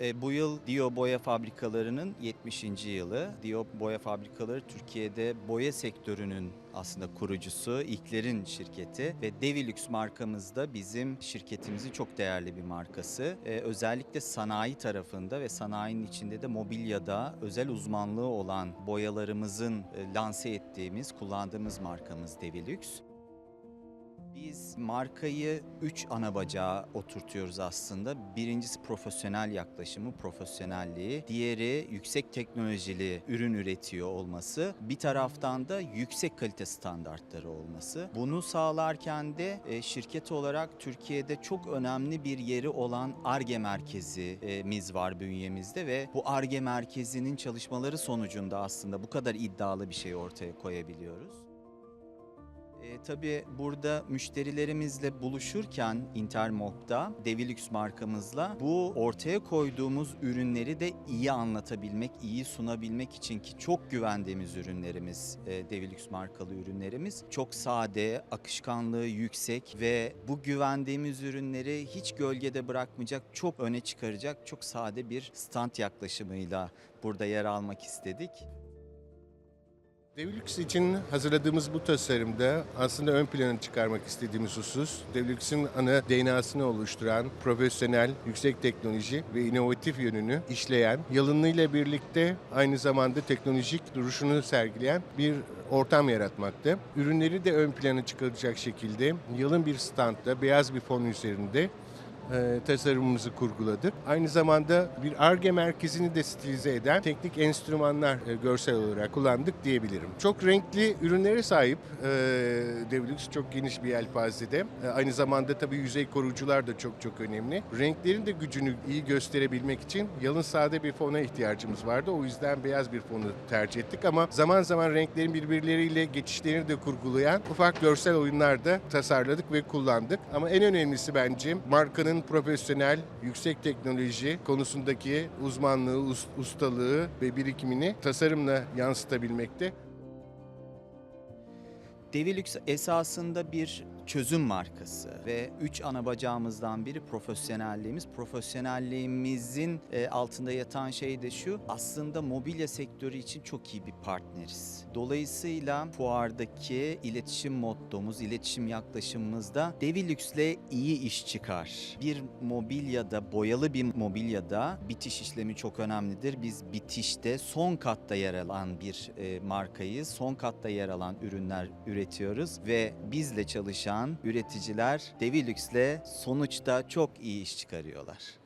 E, bu yıl Dio Boya Fabrikaları'nın 70. yılı. Dio Boya Fabrikaları Türkiye'de boya sektörünün aslında kurucusu, ilklerin şirketi ve Devilux markamız da bizim şirketimizin çok değerli bir markası. E, özellikle sanayi tarafında ve sanayinin içinde de mobilyada özel uzmanlığı olan boyalarımızın e, lanse ettiğimiz, kullandığımız markamız Devilux. Biz markayı 3 ana bacağa oturtuyoruz aslında. Birincisi profesyonel yaklaşımı, profesyonelliği. Diğeri yüksek teknolojili ürün üretiyor olması. Bir taraftan da yüksek kalite standartları olması. Bunu sağlarken de e, şirket olarak Türkiye'de çok önemli bir yeri olan ARGE merkezimiz var bünyemizde ve bu ARGE merkezinin çalışmaları sonucunda aslında bu kadar iddialı bir şey ortaya koyabiliyoruz. E, tabii burada müşterilerimizle buluşurken Intermob'da Devilux markamızla bu ortaya koyduğumuz ürünleri de iyi anlatabilmek, iyi sunabilmek için ki çok güvendiğimiz ürünlerimiz e, Devilux markalı ürünlerimiz. Çok sade, akışkanlığı yüksek ve bu güvendiğimiz ürünleri hiç gölgede bırakmayacak, çok öne çıkaracak, çok sade bir stand yaklaşımıyla burada yer almak istedik. Devilux için hazırladığımız bu tasarımda aslında ön plana çıkarmak istediğimiz husus, Devilux'in ana DNA'sını oluşturan profesyonel, yüksek teknoloji ve inovatif yönünü işleyen, yalınlığıyla birlikte aynı zamanda teknolojik duruşunu sergileyen bir ortam yaratmakta. Ürünleri de ön plana çıkaracak şekilde yalın bir standta, beyaz bir fon üzerinde e, tasarımımızı kurguladık. Aynı zamanda bir ARGE merkezini de stilize eden teknik enstrümanlar e, görsel olarak kullandık diyebilirim. Çok renkli ürünlere sahip e, Devilux çok geniş bir yelpazede. E, aynı zamanda tabii yüzey koruyucular da çok çok önemli. Renklerin de gücünü iyi gösterebilmek için yalın sade bir fona ihtiyacımız vardı. O yüzden beyaz bir fonu tercih ettik ama zaman zaman renklerin birbirleriyle geçişlerini de kurgulayan ufak görsel oyunlar da tasarladık ve kullandık. Ama en önemlisi bence markanın profesyonel, yüksek teknoloji konusundaki uzmanlığı, us- ustalığı ve birikimini tasarımla yansıtabilmekte. Devilux esasında bir çözüm markası ve üç ana bacağımızdan biri profesyonelliğimiz. Profesyonelliğimizin e, altında yatan şey de şu, aslında mobilya sektörü için çok iyi bir partneriz. Dolayısıyla fuardaki iletişim mottomuz, iletişim yaklaşımımızda Devilux'le iyi iş çıkar. Bir mobilyada, boyalı bir mobilyada bitiş işlemi çok önemlidir. Biz bitişte son katta yer alan bir e, markayız. Son katta yer alan ürünler üretiyoruz ve bizle çalışan üreticiler Devilux'le sonuçta çok iyi iş çıkarıyorlar.